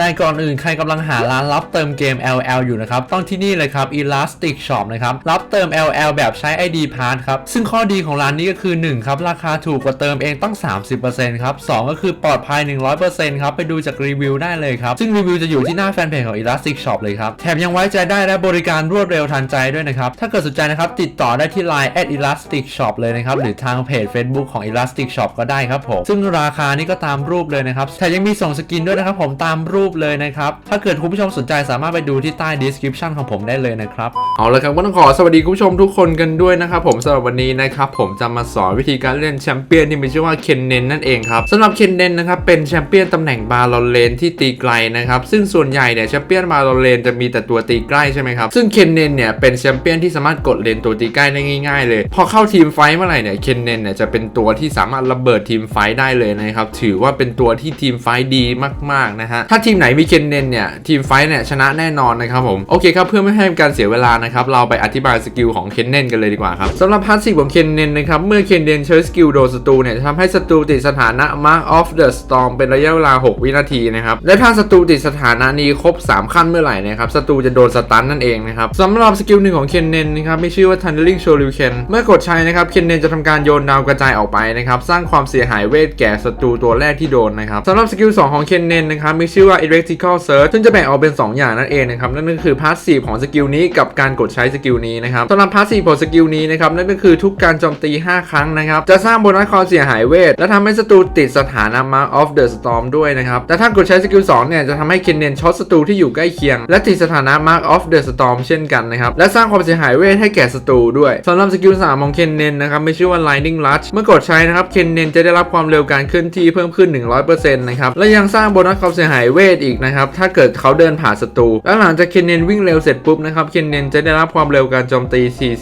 แต่ก่อนอื่นใครกำลังหาร้านรับเติมเกม LL อยู่นะครับ ต้องที่นี่เลยครับ Elastic Shop นะครับ รับเติม LL แบบใช้ ID Pass ครับ ซึ่งข้อดีของร้านนี้ก็คือ 1 ครับ ราคาถูกกว่าเติมเองตั้ง 30%ครับ 2 ก็คือปลอดภัย 100%ครับ ไปดูจากรีวิวได้เลยครับ ซึ่งรีวิวจะอยู่ที่หน้าแฟนเพจของ Elastic Shop เลยครับ แถมยังไว้ใจได้และบริการรวดเร็วทันใจด้วยนะครับ ถ้าเกิดสนใจนะครับติดต่อได้ที่ Line at Elastic Shop เลยนะครับหรือทางเพจ Facebook ของ Elastic Shop ก็ได้ครับผมซึ่งราคานี่ก็ตามรูปเลยนะครับแถมยังมีส่งสกินด้วยนะครับผมตามรูปเลยนะครับ ถ้าเกิดคุณผู้ชมสนใจสามารถไปดูที่ใต้ description ของผมได้เลยนะครับ เอาละครับก็ต้องขอสวัสดีคุณผู้ชมทุกคนกันด้วยนะครับผมสำหรับวันนี้นะครับผมจะมาสอนวิธีการเล่นแชมเปี้ยนที่มีชื่อว่าเคนเนนนั่นเองครับสำหรับเคนเนนนะครับเป็นแชมเปี้ยนตำแหน่งบาลอนเลนที่ตีไกลนะครับซึ่งส่วนใหญ่เนี่ยแชมเปี้ยนบาลอนเลนจะมีแต่ตัวตีใกล้ใช่ไหมครับซึ่งเคนเนนเนี่ยเป็นแชมเปี้ยนที่สามารถกดเลนตัวตีใกล้ได้ง่ายๆ เลยพอเข้าทีมไฟท์เมื่อไหร่เนี่ยเคนเนนเนี่ยจะเป็นตัวที่สามารถระเบิดทีมไฟท์ได้เลยนะครับถือว่าเป็นตัวที่ทีมไฟดีมากๆนะฮะถ้าทีมไหนมีเคนเนนเนี่ยทีมไฟท์เนี่ยชนะแน่นอนนะครับผมโอเคครับเพื่อไม่ให้เป็นการเสียเวลานะครับเราไปอธิบายสกิลของเคนเนนกันเลยดีกว่าครับสำหรับพาสซีฟของเคนเนนนะครับเมื่อเคนเนนใช้สกิลโดนศัตรูเนี่ยทำให้ศัตรูติดสถานะ Mark of the Storm เป็นระยะเวลา 6 วินาทีนะครับและถ้าศัตรูติดสถานะนี้ครบ 3 ขั้นเมื่อไหร่นะครับศัตรูจะโดนสตันนั่นเองนะครับสำหรับสกิลหนึ่งของเคนเนนนะครับมีชื่อว่า Tunneling Shuriken เมื่อกดใช้นะครับเคนเนนจะทำการโยนดาวกระจายออกไปนะครับสร้างความเสียหายเวทแก่ศัตรูตัวแรกที่โดนนะครับสำหรับสกิล2ของเคนเนนนะครับมีชื่อว่า Electrical Surge ซึ่งจะแบ่งออกเป็น 2 อย่างนั่นเองนะครับ นั่นก็คือพาสซีฟของสกิลนี้กับการกดใช้สกิลนี้นะครับสำหรับพาสซีฟของสกิลนี้นะครับนั่นก็คือทุกการโจมตี 5 ครั้งนะครับจะสร้างโบนัสความเสียหายเวทและทำให้ศัตรูติดสถานะ Mark of the Storm ด้วยนะครับแต่ถ้ากดใช้สกิล2เนี่ยจะทำให้เคนเนนช็อตศัตรูที่อยู่ใกล้เคียง และติดสถานะ Mark of the Storm เช่นกันนะครับและสร้างความเสียหายเวทให้แก่ศัตรูด้วยสำหรับสกิล3ของเคนเนนนะครับไม่ชื่อว่า Lightning Rush เมื่อกดใช้นะครับเคนเนนจะได้รับความเร็วการเคลื่อนที่เพิ่มขึ้น 100%นะครับและยังสร้างโบนัสความเสียหายเวทอีกนะครับ ถ้าเกิดเขาเดินผ่านศัตรู และหลังจากเคนเนนวิ่งเร็วเสร็จปุ๊บนะครับ เคนเนนจะได้รับความเร็วการโจมตี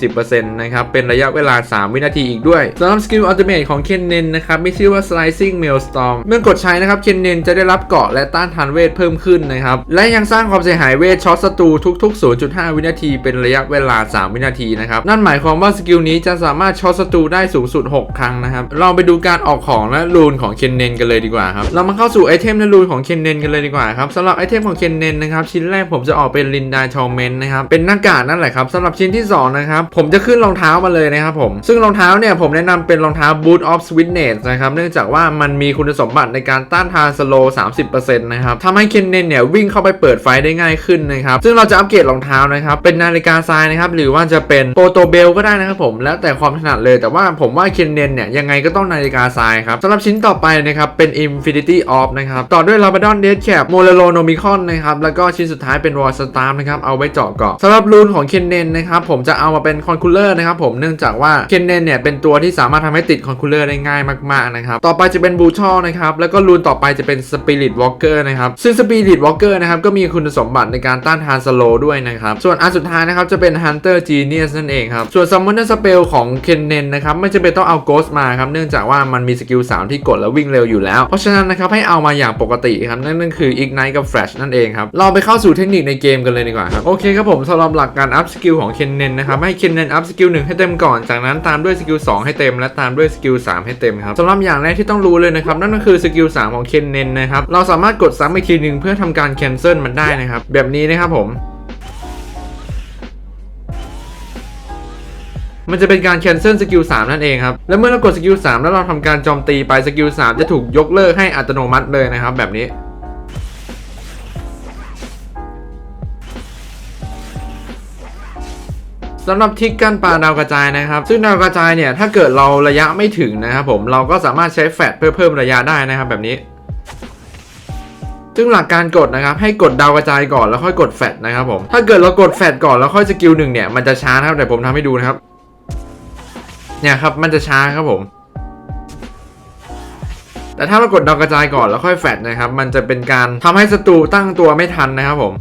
40%นะครับ เป็นระยะเวลา 3 วินาทีอีกด้วยสำหรับสกิลอัลติเมทของเคนเนนนะครับมีชื่อว่า Slicing Maelstrom เมื่อกดใช้นะครับเคนเนนจะได้รับเกาะและต้านทานเวทเพิ่มขึ้นนะครับ และยังสร้างความเสียหายเวทช็อตศัตรูทุก ๆ 0.5 วินาที เป็นระยะเวลา 3 วินาทีนะครับ นั่นหมายความว่าสกิลนี้จะสามารถช็อตศัตรูได้สูงสุด 6 ครั้งนะครับ เราไปดูการออกของและรูนของเคนเนนกันเลยดีกว่าครับ เรามาเข้าสู่ไอเทมและรูนของเคนเนนกันเลยดีกว่าครับสำหรับไอเทมของเคนเนนนะครับชิ้นแรกผมจะออกเป็นลินดาชอมเมนนะครับเป็นหน้ากากนั่นแหละครับสำหรับชิ้นที่สองนะครับผมจะขึ้นรองเท้ามาเลยนะครับผมซึ่งรองเท้าเนี่ยผมแนะนำเป็นรองเท้า Boot of Sweetness นะครับเนื่องจากว่ามันมีคุณสมบัติในการต้านทานสโลว์30%นะครับทำให้เคนเนนเนี่ยวิ่งเข้าไปเปิดไฟได้ง่ายขึ้นนะครับซึ่งเราจะอัปเกรดรองเท้านะครับเป็นนาฬิกาทรายนะครับหรือว่าจะเป็นโปโตเบลก็ได้นะครับผมแล้วแต่ความถนัดเลยแต่ว่าผมว่าเคนเนนเนี่ยยังไงก็ต้องนาฬิกาทรายครับสำหรับชิ้นต่อไปนะครับเป็น Infinity Orb นะครับต่อด้วย Labrador Death Cap m o l e r o n o m i c o n นะครับ แล้วก็ชิ้นสุดท้ายเป็น War Star นะครับเอาไว้เจาะเกาะสำหรับรูนของเคนเนนนะครับผมจะเอามาเป็นคอนคูลเลอร์นะครับผมเนื่องจากว่าเคนเนนเนี่ยเป็นตัวที่สามารถทำให้ติดคอนคูลเลอร์ได้ง่ายมากๆนะครับต่อไปจะเป็นบูชอนะครับแล้วก็รูนต่อไปจะเป็น Spirit Walker นะครับซึ่ง Spirit Walker นะครับก็มีคุณสมบัติในการต้านทานสโลด้วยนะครับส่วนอันสุดท้ายนะครับจะเป็น Hunter Genius นั่นเองครับส่วน Summoner Spell ของเคนเนนนะครับไม่จำเป็นต้องเอา Ghost มาครับเนื่องจากว่ามันมีสกิล3ที่กดแล้ววิ่งเร็วอยู่แล้ว เพราะฉะนั้นนะครับให้เอามาอย่างปกติครับนั่นนั่นคือ Ignite กับ Flash นั่นเองครับ เราไปเข้าสู่เทคนิคในเกมกันเลยดีกว่าครับ โอเคครับผมสำหรับหลักการอัพสกิลของเคนเนนนะครับให้เคนเนนอัพสกิล1ให้เต็มก่อน จากนั้นตามด้วยสกิล2ให้เต็ม และตามด้วยสกิล3ให้เต็มครับสำหรับอย่างแรกที่ต้องรู้เลยนะครับนั่นก็คือสกิล3ของเคนเนนนะครับเราสามารถกดซ้ำอีกทีหนึ่งเพื่อทำการแคนเซิลมันได้นะครับแบบนี้นะครับผมมันจะเป็นการ cancel สกิล3นั่นเองครับ แล้วเมื่อเรากดสกิล3แล้วเราทำการโจมตีไปสกิล3จะถูกยกเลิกให้อัตโนมัติเลยนะครับแบบนี้ สำหรับทิกกันปลาดาวกระจายนะครับ ซึ่งดาวกระจายเนี่ยถ้าเกิดเราระยะไม่ถึงนะครับผมเราก็สามารถใช้แฟดเพื่อเพิ่มระยะได้นะครับแบบนี้ ซึ่งหลักการกดนะครับ ให้กดดาวกระจายก่อนแล้วค่อยกดแฟดนะครับผมถ้าเกิดเรากดแฟดก่อนแล้วค่อยสกิลหนึ่งเนี่ยมันจะช้านะครับเดี๋ยวผมทำให้ดูนะครับ เนี่ยครับมันจะช้าครับผมแต่ถ้าเรากดดาวกระจายก่อนแล้วค่อยแฟดนะครับ มันจะเป็นการทำให้ศัตรูตั้งตัวไม่ทันนะครับผม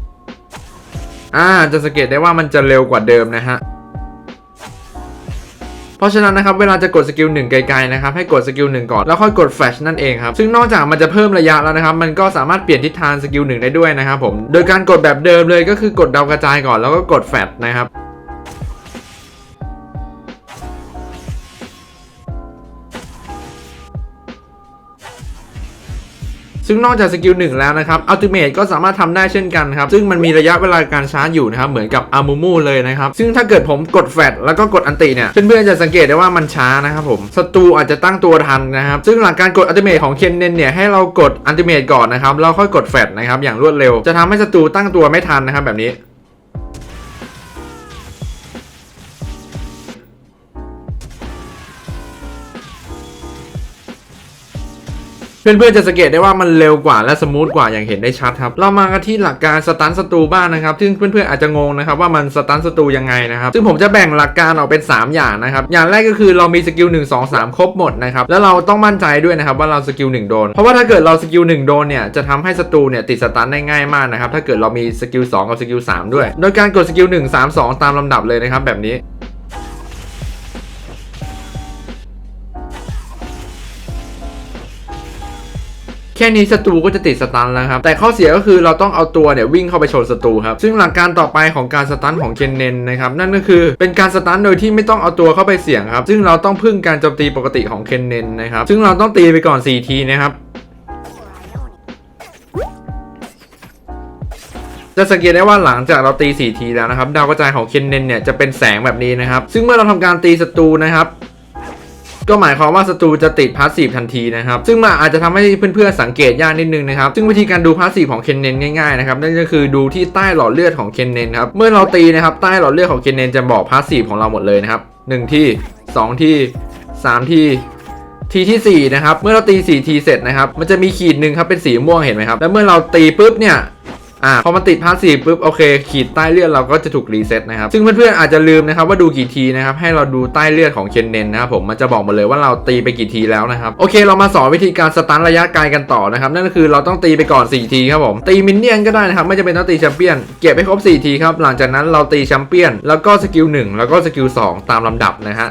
อ่า จะสังเกตได้ว่ามันจะเร็วกว่าเดิมนะฮะ เพราะฉะนั้นนะครับเวลาจะกดสกิลหนึ่งไกลๆนะครับให้กดสกิลหนึ่งก่อนแล้วค่อยกดแฟลชนั่นเองครับซึ่งนอกจากมันจะเพิ่มระยะแล้วนะครับมันก็สามารถเปลี่ยนทิศทางสกิลหนึ่งได้ด้วยนะครับผมโดยการกดแบบเดิมเลยก็คือกดดาวกระจายก่อนแล้วก็กดแฟลชนะครับ ซึ่งนอกจากสกิลหนึ่งแล้วนะครับอัลติเมทก็สามารถทำได้เช่นกันครับซึ่งมันมีระยะเวลาการชาร์จอยู่นะครับเหมือนกับอามูมูเลยนะครับซึ่งถ้าเกิดผมกดแฟลแล้วก็กดอันติเนี่ยเพื่อนๆจะสังเกตได้ว่ามันช้านะครับผมศัตรูอาจจะตั้งตัวทันนะครับซึ่งหลังการกดอัลติเมทของเคนเนนเนี่ยให้เรากดอัลติเมทก่อนนะครับแล้วค่อยกดแฟลนะครับอย่างรวดเร็วจะทำให้ศัตรูตั้งตัวไม่ทันนะครับแบบนี้ เพื่อนๆจะสังเกตได้ว่ามันเร็วกว่าและสมูทกว่าอย่างเห็นได้ชัดครับ เรามากันที่หลักการสตันศัตรูบ้างนะครับ ซึ่งเพื่อนๆอาจจะงงนะครับว่ามันสตันศัตรูยังไงนะครับ ซึ่งผมจะแบ่งหลักการออกเป็น 3 อย่างนะครับ อย่างแรกก็คือเรามีสกิล1 2 3 ครบหมดนะครับ แล้วเราต้องมั่นใจด้วยนะครับว่าเราสกิล1โดน เพราะว่าถ้าเกิดเราสกิล1โดนเนี่ยจะทำให้ศัตรูเนี่ยติดสตันได้ง่ายมากนะครับ ถ้าเกิดเรามีสกิล2กับสกิล3ด้วย โดยการกดสกิล1 3 2 ตามลำดับเลยนะครับแบบนี้ แค่นี้ศัตรูก็จะติดสตันแล้วครับ แต่ข้อเสียก็คือเราต้องเอาตัวเนี่ยวิ่งเข้าไปชนศัตรูครับ ซึ่งหลักการต่อไปของการสตันของเคนเนนนะครับนั่นก็คือเป็นการสตันโดยที่ไม่ต้องเอาตัวเข้าไปเสี่ยงครับ ซึ่งเราต้องพึ่งการโจมตีปกติของเคนเนนนะครับ ซึ่งเราต้องตีไปก่อน 4 ทีนะครับจะสังเกตได้ว่าหลังจากเราตี 4 ทีแล้วนะครับ ดาวกระจายของเคนเนนเนี่ยจะเป็นแสงแบบนี้นะครับ ซึ่งเมื่อเราทำการตีศัตรูนะครับ ก็หมายความว่าศัตรูจะติดพาสซีฟทันทีนะครับซึ่งมันอาจจะทำให้เพื่อนๆสังเกตยากนิดนึงนะครับซึ่งวิธีการดูพาสซีฟของเคนเนนง่ายๆนะครับนั่นก็คือดูที่ใต้หลอดเลือดของเคนเนนครับเมื่อเราตีนะครับใต้หลอดเลือดของเคนเนนจะบอกพาสซีฟของเราหมดเลยนะครับ1ที่ 2 ที่ 3 ที่ทีที่4นะครับเมื่อเราตี4ทีเสร็จนะครับมันจะมีขีดหนึ่งครับเป็นสีม่วงเห็นไหมครับแล้วเมื่อเราตีปุ๊บเนี่ย อ่าพอมันติดพาสซีฟปุ๊บโอเค ขีดใต้เลือดเราก็จะถูกรีเซ็ตนะครับซึ่งเพื่อนๆอาจจะลืมนะครับว่าดูกี่ทีนะครับให้เราดูใต้เลือดของเคนเนนนะครับผมมันจะบอกหมดเลยว่าเราตีไปกี่ทีแล้วนะครับโอเค เรามาสอนวิธีการสตันระยะไกลกันต่อนะครับนั่นก็คือเราต้องตีไปก่อน 4 ทีครับผมตีมินเนี่ยนก็ได้นะครับไม่จำเป็นต้องตีแชมเปี้ยนเก็บให้ครบ4ทีครับหลังจากนั้นเราตีแชมเปี้ยนแล้วก็สกิล1แล้วก็สกิล2ตามลำดับนะฮะ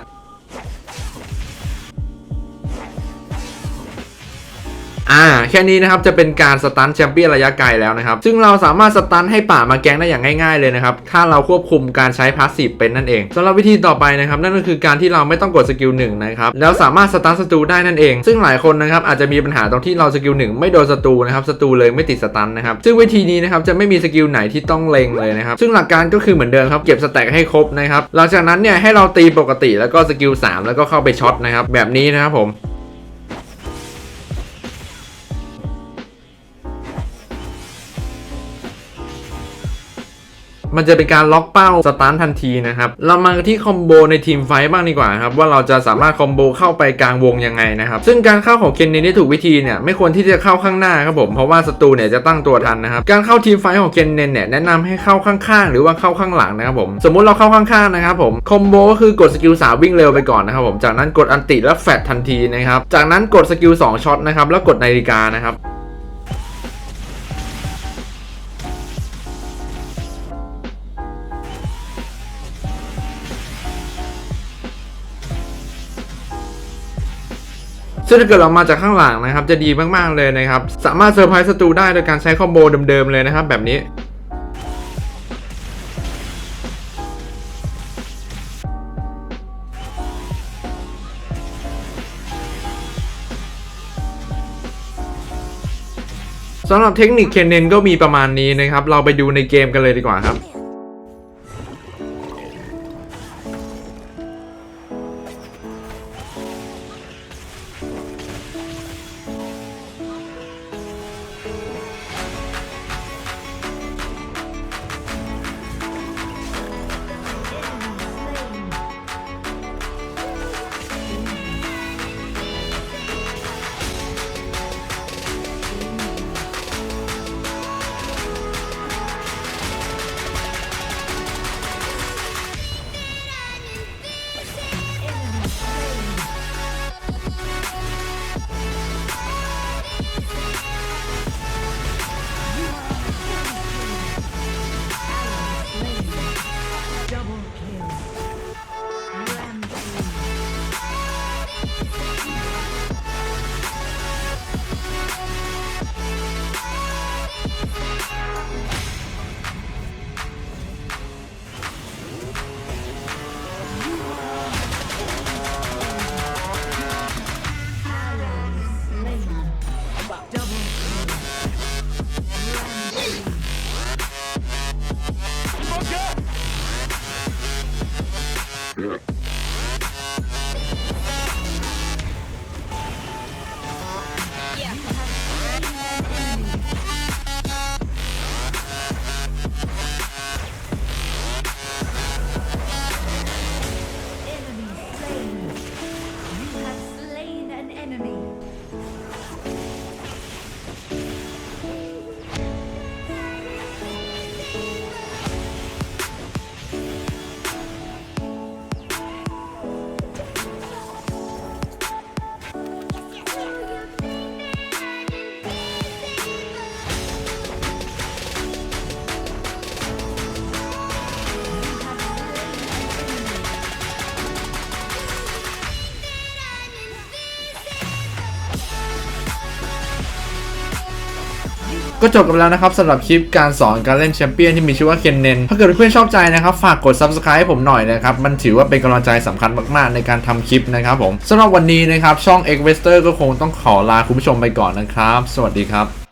อ่าแค่นี้นะครับจะเป็นการสตันแชมเปี้ยนระยะไกลแล้วนะครับ ซึ่งเราสามารถสตันให้ป่ามาแกงได้อย่างง่ายๆเลยนะครับ ถ้าเราควบคุมการใช้พาสซีฟเป็นนั่นเองสำหรับวิธีต่อไปนะครับ นั่นก็คือการที่เราไม่ต้องกดสกิลหนึ่งนะครับ แล้วสามารถสตันศัตรูได้นั่นเอง ซึ่งหลายคนนะครับอาจจะมีปัญหาตรงที่เราสกิลหนึ่งไม่โดนศัตรูนะครับศัตรูเลยไม่ติดสตันนะครับ ซึ่งวิธีนี้นะครับจะไม่มีสกิลไหนที่ต้องเล็งเลยนะครับ ซึ่งหลักการก็คือเหมือนเดิมครับเก็บสแต็กให้ครบนะครับ หลังจากนั้นเนี่ยให้เราตีปกติแล้วก็สกิล3แล้วก็เข้าไปช็อตนะครับแบบนี้นะครับผม มันจะเป็นการล็อกเป้าสตาร์ททันทีนะครับ เรามาที่คอมโบในทีมไฟท์บ้างดีกว่าครับว่าเราจะสามารถคอมโบเข้าไปกลางวงยังไงนะครับ ซึ่งการเข้าของเคนเนนที่ถูกวิธีเนี่ยไม่ควรที่จะเข้าข้างหน้าครับผมเพราะว่าศัตรูเนี่ยจะตั้งตัวทันนะครับการเข้าทีมไฟท์ของเคนเนนเนี่ยแนะนำให้เข้าข้างๆ หรือว่าเข้าข้างหลังนะครับผมสมมุติเราเข้าข้างๆนะครับผมคอมโบก็คือกดสกิล3วิ่งเร็วไปก่อนนะครับผมจากนั้นกดอันติแล้วแฟดทันทีนะครับจากนั้นกดสกิล2ช็อตนะครับแล้วกดนาฬิกานะครับ ซึ่งถ้าเกิดเรามาจากข้างหลังนะครับ จะดีมากๆเลยนะครับ สามารถเซอร์ไพรส์ศัตรูได้โดยการใช้คอมโบเดิมๆเลยนะครับ แบบนี้สำหรับเทคนิคเคนเนนก็มีประมาณนี้นะครับ เราไปดูในเกมกันเลยดีกว่าครับ ก็จบกันแล้วนะครับสำหรับคลิปการสอนการเล่นแชมเปี้ยนที่มีชื่อว่าเคนเนนถ้าเกิดเพื่อนๆชอบใจนะครับ ฝากกด subscribe ให้ผมหน่อยนะครับ มันถือว่าเป็นกำลังใจสำคัญมากๆ ในการทำคลิปนะครับผมสำหรับวันนี้นะครับช่อง x v e s t e r ก็คงต้องขอลาคุณผู้ชมไปก่อนนะครับ สวัสดีครับ